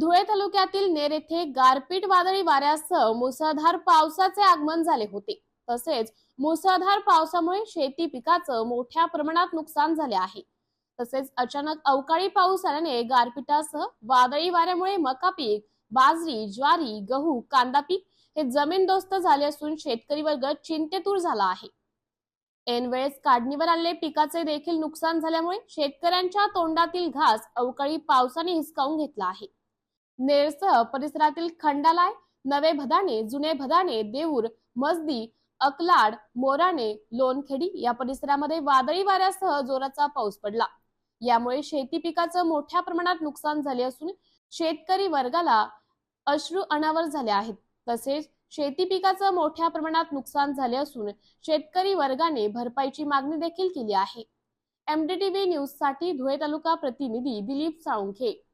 धुळे तालुक्यातील नेर येथे गारपीट वादळी वाऱ्यासह मुसळधार पावसाचे आगमन झाले होते. तसेच मुसळधार पावसामुळे शेती पिकाचं मोठ्या प्रमाणात नुकसान झाले आहे. तसेच अचानक अवकाळी पाऊस आल्याने गारपिटासह वादळी वाऱ्यामुळे मका पीक बाजरी ज्वारी गहू कांदा पीक हे जमीनदोस्त झाले असून शेतकरी वर्ग चिंतेतूर झाला आहे. ऐनवेळेस काढणीवर आलेले पिकाचे देखील नुकसान झाल्यामुळे शेतकऱ्यांच्या तोंडातील घास अवकाळी पावसाने हिसकावून घेतला आहे. नेरसह परिसरातील खंडालाय नवे भदाणे जुने भदाणे देऊर मजदी अकलाड मोराणे लोणखेडी या परिसरामध्ये वादळी वाऱ्यासह जोराचा पाऊस पडला. यामुळे शेती पिकाचं मोठ्या प्रमाणात नुकसान झाले असून शेतकरी वर्गाला अश्रू अनावर झाले आहेत. तसेच शेती पिकाचं मोठ्या प्रमाणात नुकसान झाले असून शेतकरी वर्गाने भरपाईची मागणी देखील केली आहे. एमडीटीव्ही न्यूजसाठी धुळे तालुका प्रतिनिधी दिलीप साळुंखे.